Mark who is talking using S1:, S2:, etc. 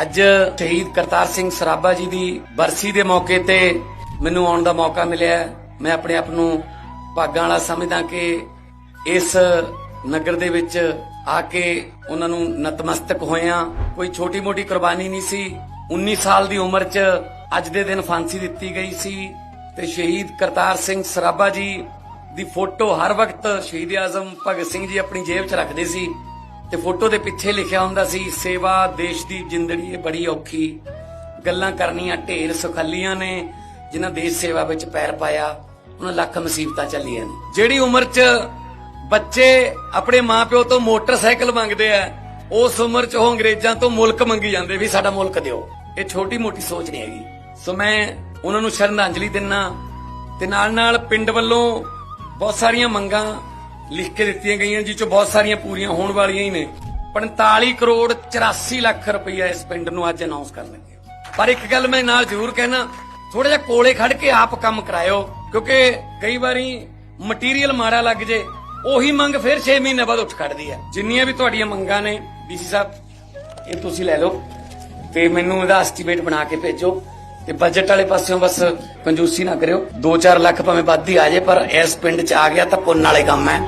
S1: ਅੱਜ ਸ਼ਹੀਦ ਕਰਤਾਰ ਸਿੰਘ ਸਰਾਭਾ ਜੀ ਦੀ ਬਰਸੀ ਦੇ ਮੌਕੇ ਤੇ ਮੈਨੂੰ ਆਉਣ ਦਾ ਮੌਕਾ ਮਿਲਿਆ ਮੈਂ ਆਪਣੇ ਆਪ ਨੂੰ ਭਾਗਾਂ ਵਾਲਾ ਸਮਝਦਾ ਕਿ ਇਸ ਨਗਰ ਦੇ ਵਿੱਚ ਆ ਕੇ ਉਹਨਾਂ ਨੂੰ ਨਤਮਸਤਕ ਹੋਇਆ ਕੋਈ ਛੋਟੀ ਮੋਟੀ ਕੁਰਬਾਨੀ ਨਹੀਂ ਸੀ। 19 ਸਾਲ ਦੀ ਉਮਰ 'ਚ ਅੱਜ ਦੇ ਦਿਨ ਫਾਂਸੀ ਦਿੱਤੀ ਗਈ ਸੀ ਤੇ ਸ਼ਹੀਦ ਕਰਤਾਰ ਸਿੰਘ ਸਰਾਭਾ ਜੀ ਦੀ ਫੋਟੋ ਹਰ ਵਕਤ ਸ਼ਹੀਦ ਆਜ਼ਮ ਭਗਤ ਸਿੰਘ ਜੀ ਆਪਣੀ ਜੇਬ 'ਚ ਰੱਖਦੇ ਸੀ। ਤੇ ਫੋਟੋ ਦੇ ਪਿੱਛੇ ਲਿਖਿਆ ਹੁੰਦਾ ਸੀ, ਸੇਵਾ ਦੇਸ਼ ਦੀ ਜ਼ਿੰਦਗੀ ਇਹ ਬੜੀ ਔਖੀ। ਗੱਲਾਂ ਕਰਨੀਆਂ ਢੇਰ ਸੁਖੱਲੀਆਂ ਨੇ, ਜਿਨ੍ਹਾਂ ਦੇਸ਼ ਸੇਵਾ ਵਿੱਚ ਪੈਰ ਪਾਇਆ, ਉਹਨਾਂ ਲੱਖ ਮੁਸੀਬਤਾਂ ਚੱਲੀਆਂ ਨੇ। ਜਿਹੜੀ ਉਮਰ 'ਚ ਬੱਚੇ ਆਪਣੇ ਮਾਪਿਓ ਤੋਂ ਮੋਟਰਸਾਈਕਲ ਮੰਗਦੇ ਆ, ਉਸ ਉਮਰ 'ਚ ਉਹ ਅੰਗਰੇਜ਼ਾਂ ਤੋਂ ਮੁਲਕ ਮੰਗੀ ਜਾਂਦੇ ਵੀ ਸਾਡਾ ਮੁਲਕ ਦਿਓ। ਇਹ ਛੋਟੀ ਮੋਟੀ ਸੋਚ ਨਹੀਂ ਹੈਗੀ। ਸੋ ਮੈਂ ਉਹਨਾਂ ਨੂੰ ਸ਼ਰਧਾਂਜਲੀ ਦਿੰਨਾ, ਤੇ ਨਾਲ ਨਾਲ ਪਿੰਡ ਵੱਲੋਂ ਬਹੁਤ ਸਾਰੀਆਂ ਮੰਗਾਂ ਲਿਖ ਕੇ ਦਿੱਤੀਆਂ ਗਈਆਂ ਜਿਸ ਚੋਂ ਬਹੁਤ ਸਾਰੀਆਂ ਪੂਰੀਆਂ ਹੋਣ ਵਾਲੀਆਂ ਹੀ ਨੇ। 45 ਕਰੋੜ 84 ਲੱਖ ਰੁਪਈਆ ਇਸ ਪਿੰਡ ਨੂੰ ਅੱਜ ਅਨਾਉਂਸ ਕਰਨ ਲੱਗੇ ਪਰ ਇੱਕ ਗੱਲ ਮੈਂ ਨਾਲ ਜ਼ਰੂਰ ਕਹਿਣਾ ਥੋੜਾ ਜਿਹਾ ਕੋਲੇ ਖੜ ਕੇ ਆਪ ਕੰਮ ਕਰਾਇਓ, ਕਿਉਂਕਿ ਕਈ ਵਾਰੀ ਮਟੀਰੀਅਲ ਮਾੜਾ ਲੱਗ ਜੇ, ਉਹੀ ਮੰਗ ਫਿਰ 6 ਮਹੀਨੇ ਬਾਅਦ ਉੱਠ ਖੜਦੀ ਹੈ। ਜਿੰਨੀਆਂ ਵੀ ਤੁਹਾਡੀਆਂ ਮੰਗਾਂ ਨੇ ਡੀਸੀ ਸਾਹਿਬ, ਇਹ ਤੁਸੀਂ ਲੈ ਲਓ, ਤੇ ਮੈਨੂੰ ਇਹਦਾ ਐਸਟੀਮੇਟ ਬਣਾ ਕੇ ਭੇਜੋ। ਤੇ ਬਜਟ ਵਾਲੇ ਪਾਸਿਓਂ ਬਸ ਕੰਜੂਸੀ ਨਾ ਕਰਿਓ। 2-4 ਲੱਖ ਭਾਵੇਂ ਵੱਧ ਹੀ ਆ ਜੇ, ਪਰ ਇਸ ਪਿੰਡ 'ਚ ਆ ਗਿਆ ਤਾਂ ਪੁੰਨ ਵਾਲੇ ਕੰਮ ਹੈ।